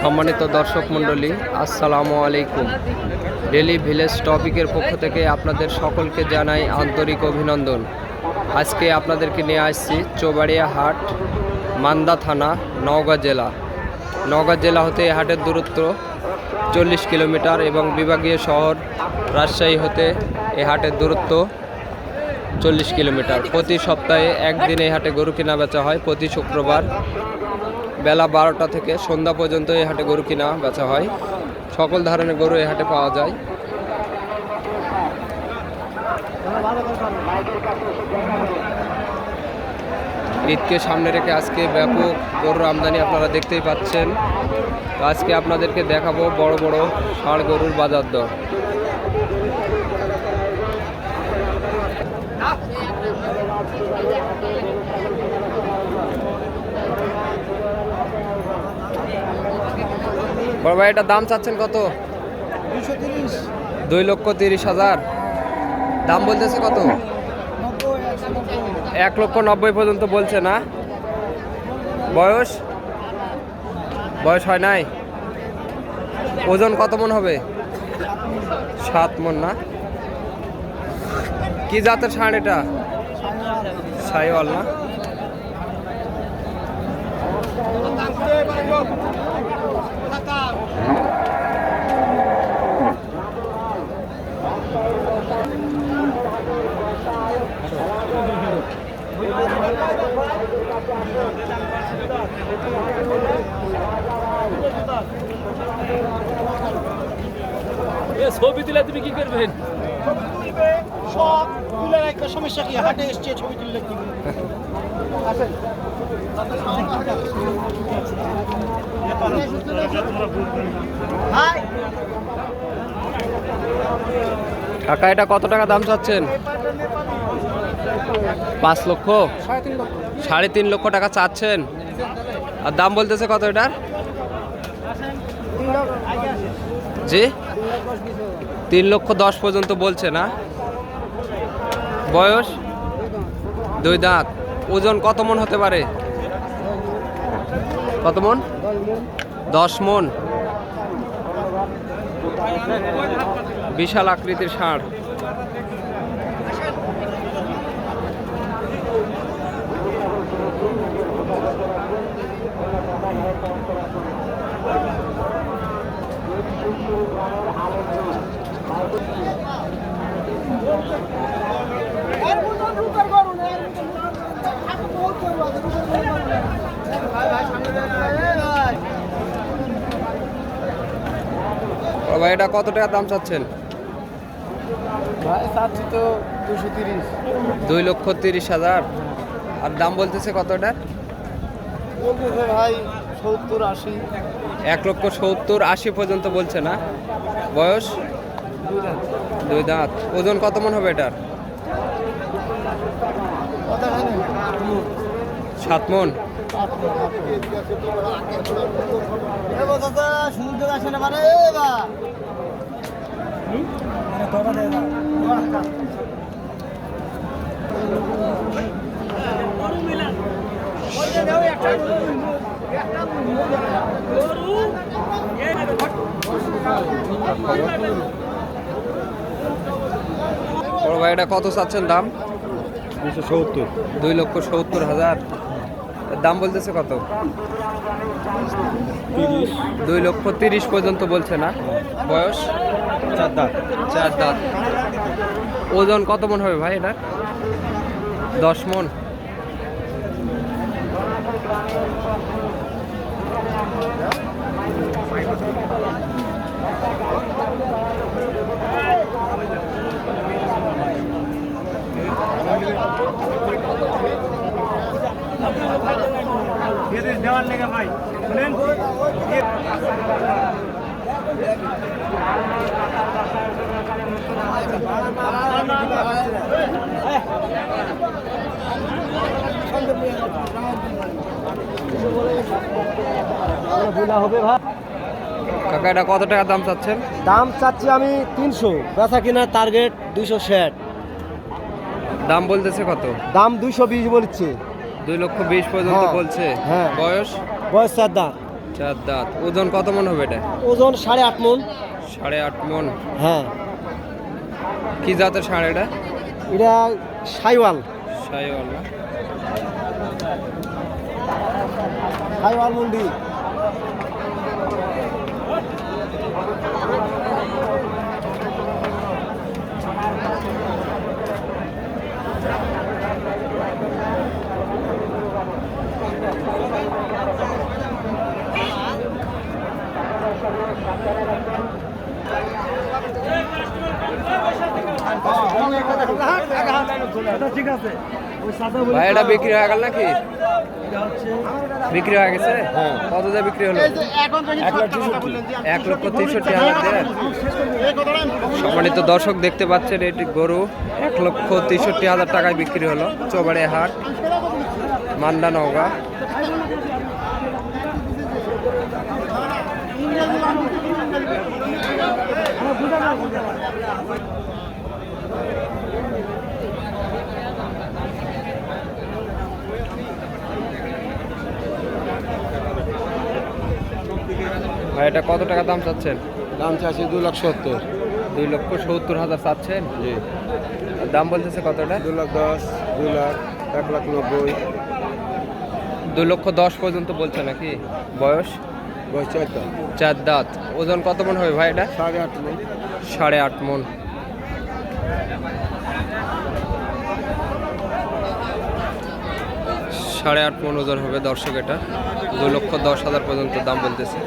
সম্মানিত দর্শক মণ্ডলী, আসসালামু আলাইকুম। ডেলি ভিলেজ টপিকের পক্ষ থেকে আপনাদের সকলকে জানাই আন্তরিক অভিনন্দন। আজকে আপনাদেরকে নিয়ে আসছি চৌবাড়িয়া হাট, মান্দা থানা, নওগাঁ জেলা। নওগাঁ জেলা হতে এই হাটের দূরত্ব চল্লিশ কিলোমিটার এবং বিভাগীয় শহর রাজশাহী হতে এই হাটের দূরত্ব চল্লিশ কিলোমিটার। প্রতি সপ্তাহে একদিন এই হাটে গরু কেনা বেচা হয়, প্রতি শুক্রবার বেলা বারোটা থেকে সন্ধ্যা পর্যন্ত এই হাটে গরু কিনা বেচা হয়। সকল ধরনের গরু এই হাটে পাওয়া যায়। ঈদকে সামনে রেখে আজকে ব্যাপক গরুর আমদানি আপনারা দেখতেই পাচ্ছেন। আজকে আপনাদেরকে দেখাবো বড় বড় ষাঁড় গরুর বাজার দর। বড় ভাই এটার দাম চাচ্ছেন কত? দুই লক্ষ তিরিশ হাজার। দাম বলতেছে কত? এক লক্ষ নব্বই পর্যন্ত বলছে না? বয়স? বয়স হয় নাই? ওজন কত মন হবে? সাত মন না? কি জাতের ষাঁড় এটা? সাইওয়াল না? ছবি দিলে তুমি কি করবেন সব তুলে একটা সমস্যা কি? হাটে এসছে, ছবি তুললে কি? হাই কাকা, এটা কত টাকা দাম চাচ্ছেন? পাঁচ লক্ষ? সাড়ে তিন লক্ষ টাকা চাচ্ছেন। আর দাম বলতেছে কত এটার? জি? তিন লক্ষ দশ পর্যন্ত বলছে না? বয়স? দুই দাঁত। ওজন কত মন হতে পারে? কত মন? দশ মন। বিশাল আকৃতির ও ভাই এটা কত টাকা দাম চাচ্ছেন? ভাই চাচ্ছি তো দুশো তিরিশ। দুই লক্ষ তিরিশ হাজার। আর দাম বলতেছে কত এটার বলতেছে ভাই সত্তর আশি। এক লক্ষ সত্তর আশি পর্যন্ত বলছে না? বয়স? দুই দাঁত। ওজন কত মন হবে এটার? সাত মন। সমুদ্র আসে না মানে বড় ভাই এটা কত চাচ্ছেন দাম? দুশো সত্তর। দুই লক্ষ সত্তর হাজার। দাম বলতেছে কত? দুই লক্ষ তিরিশ পর্যন্ত বলছে না। বয়স? চার দাঁত। চার দাঁত। ওজন কত মন হবে ভাই এটা দশ মন। দেওয়ার লেগে ভাই শুনেন? হবে ভাই কাকা এটা কত টাকা দাম চাচ্ছেন? দাম চাচ্ছি আমি তিনশো। বেচা কিনা টার্গেট দুইশো ষাট। দাম বলতেছে কত? দাম দুইশো বিশ বলছে। দুই লক্ষ বিশ পর্যন্ত হ্যাঁ, বলছে। হ্যাঁ। বয়স? বয়স চার দাঁত। চার দাঁত। ওজন কত মন হবে এটা? ওজন সাড়ে আট মন। সাড়ে আট মন। হ্যাঁ। কি জাতের সাড়ে এটা? এটা সাইওয়াল। সাইওয়াল সাইওয়াল মন্ডি। ঠিক আছে। ওই সাদা ভাই এটা বিক্রি হয়ে গেল নাকি? বিক্রি হয়ে গেছে? হ্যাঁ। কত দিয়ে বিক্রি হলো? এক লক্ষ তেষট্টি হাজার সম্মানিত দর্শক দেখতে পাচ্ছেন এটি গরু এক লক্ষ তেষট্টি হাজার টাকায় বিক্রি হলো। চোবাড়ে হাট মান্ডা নওগাঁ। এটা কত টাকা দাম চাচ্ছেন? দাম চাচ্ছি দু লাখ সত্তর। দুই লক্ষ সত্তর হাজার চাচ্ছেন? জি। দাম বলতেছে কতটা দু লাখ দশ দু লাখ এক লাখ নব্বই। দু লক্ষ দশ পর্যন্ত বলছে নাকি? বয়স? বয়স চারটা চার দাঁত। ওজন কত মন হবে ভাই এটা? সাড়ে আট মন। সাড়ে আট মন। সাড়ে আট মন ওজন হবে দর্শক এটা। দু লক্ষ দশ হাজার পর্যন্ত দাম বলতেছে।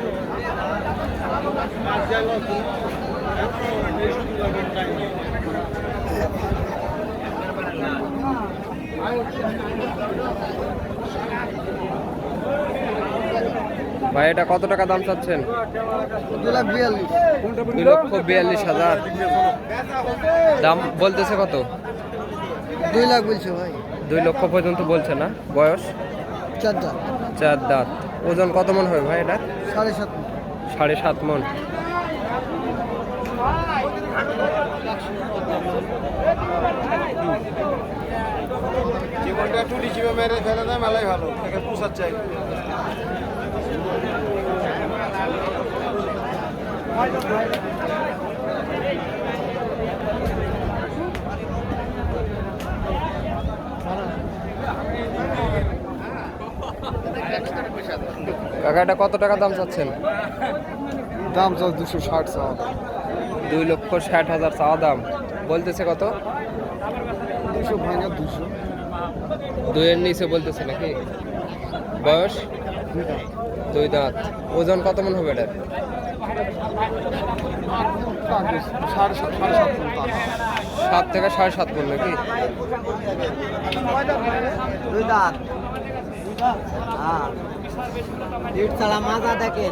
ভাই এটা কত টাকা দাম চাচ্ছেন? দুই লক্ষ বিয়াল্লিশ হাজার। দাম বলতেছে কত? দুই লাখ বলছো ভাই। দুই লক্ষ পর্যন্ত বলছে না? বয়স? চারটা চার দাঁত। ওজন কত মন হবে ভাই এটা? সাড়ে সাত সাড়ে সাত মন। জীবনটা একটু রিচিপে মেরে ফেলে দেয় মেলাই ভালো। তাকে পোষার চাই। কাকা এটা কত টাকা দাম চাচ্ছেন? দাম চাও দুশো ষাট চাও দুই লক্ষ ষাট হাজার চাওয়া দাম। বলতেছে কত? দুশো ভাঙা দুশো। দুইয়ের নিচে বলতেছে নাকি? বয়স? দুই দাঁত। ওজন কত মন হবে এটা? সাত থেকে সাড়ে সাত মন নাকি? দুই দাঁত। পিঠ ছাড়া মাজা দেখে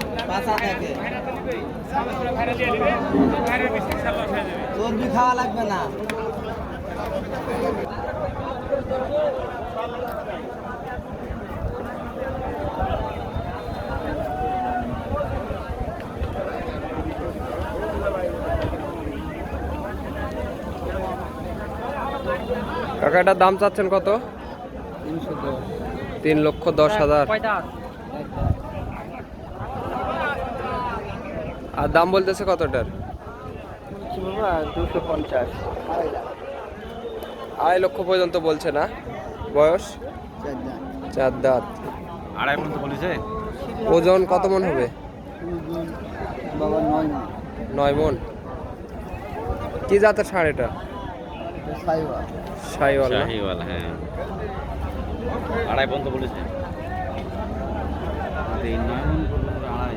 চর্বি খাওয়া লাগবে কাকা এটার দাম চাচ্ছেন কত? তিনশো দশ। তিন লক্ষ দশ হাজার। আর দাম বলতেছে কতটার? দুশো পঞ্চাশ আড়াই লক্ষ পর্যন্ত বলছে না। বয়স? চার দাঁত। আড়াই পর্যন্ত বলেছে? ওজন কত মন হবে? নয় মন। কি জাতের ষাঁড় এটা? সাইওয়া সাইওয়াল হ্যাঁ। আড়াই পর্যন্ত বলেছে। তিন নয় আড়াই।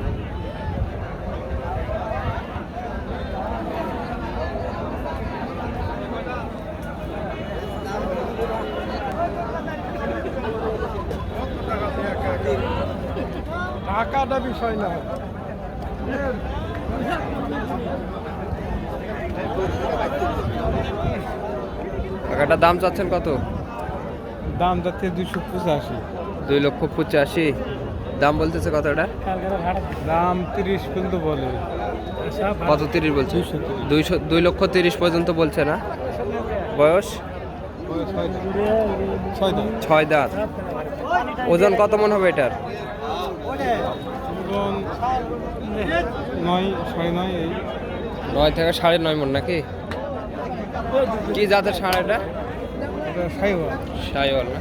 টাকাটা বিষয় না। কাকাটার দাম চাচ্ছেন কত? দাম যাচ্ছে দুশো পঁচাশি। দুই লক্ষ পঁচাশি। দাম বলতেছে কত এটা দাম তিরিশ পর্যন্ত বলে। কত তিরিশ বলছে? দুইশো দুই লক্ষ তিরিশ পর্যন্ত বলছে না? বয়স? ছয় দাঁত। ওজন কত মন হবে এটার? নয় সাড়ে থেকে সাড়ে নয় মন নাকি? কি জাতের সাড়েটা এটা? সাইওয়াল। না?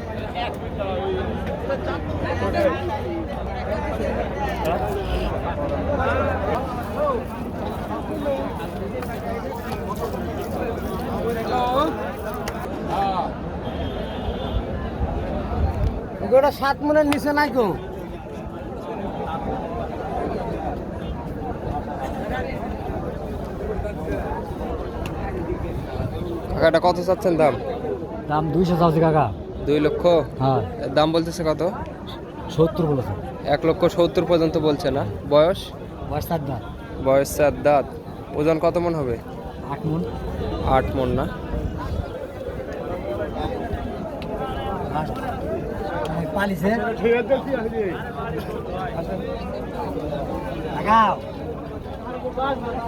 ওটা সাত মনের নিচে নাই গো। কাকাটা কত চাচ্ছেন দাম? দাম দুইশো চাচ্ছি কাকা। দুই লক্ষ? হ্যাঁ। দাম বলতেছে কত? সত্তর বলেছে। এক লক্ষ সত্তর পর্যন্ত বলছে না। বয়স? বয়স সাত দাম বয়স চার দাঁত। ওজন কত মন হবে? আট মন। আট মন না। পালিছে। লাগাও